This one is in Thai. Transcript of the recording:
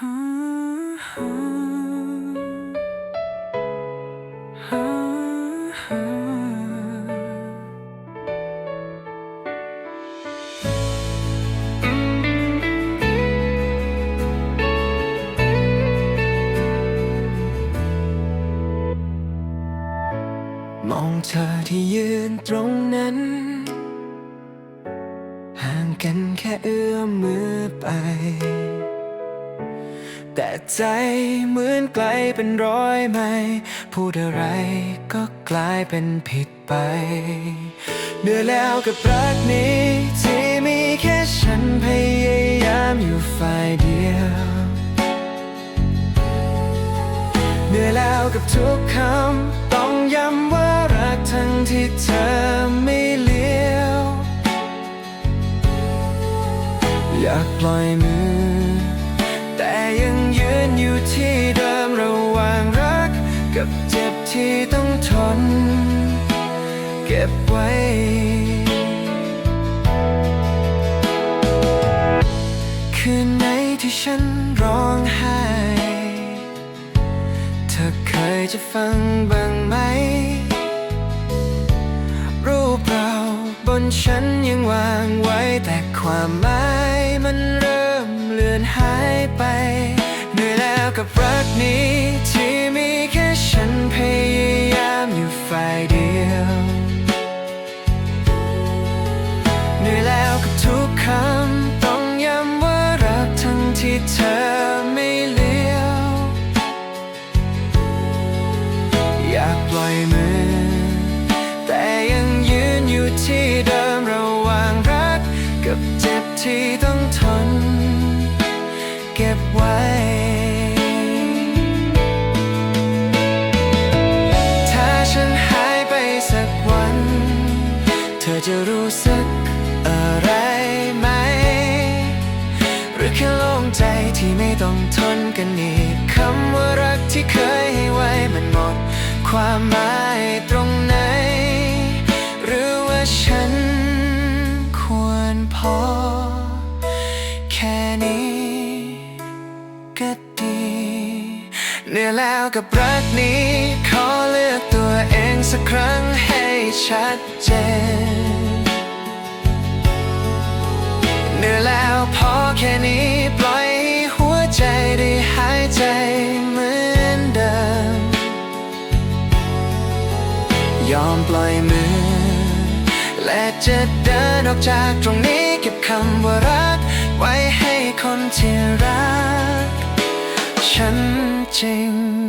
มองเธอที่ยืนตรงนั้น ห่างกันแค่เอื้อมมือไป แต่ใจเหมือนไกลเป็นร้อยไมลพูดอะไรก็กลายเป็นผิดไปเหนื่อยแล้วกับรักนี้ ที่มีแค่ฉันพยายามอยู่ฝ่ายเดียวเหนื่อยแล้วกับทุกคำต้องย้ำว่ารักทั้งที่เธอไม่เลี้ยว อยากปล่อยมือ ที่เดิมระหว่างรัก กับเจ็บที่ต้องทน เก็บไว้คืนไหนที่ฉันร้องไห้เธอเคยจะฟังบ้างไหม รูปเราบนฉันยังวางไว้แต่ความหมายมันเริ่มเลือนหายไปากปล่อยมือ แต่ยังยืนอยู่ที่เดิมระหว่างรัก กับเจ็บที่ต้องทน เก็บไว้ ถ้าฉันหายไปสักวัน เธอจะรู้สึกอะไรไหม หรือแค่โล่งใจที่ไม่ต้องทนกันอีกคำว่ารักที่เคย ความหมายตรงไหน หรือว่าฉันควรพอ แค่นี้ก็ดีเหนื่อยแล้วกับรักนี้ ขอเลือกตัวเองสักครั้งให้ชัดเจนเหนื่อยแล้วพอแค่นี้ ยอมปล่อยมือ และจะเดินออกจากตรงนี้เก็บคำว่ารัก ไว้ให้คนที่รัก ฉันจริง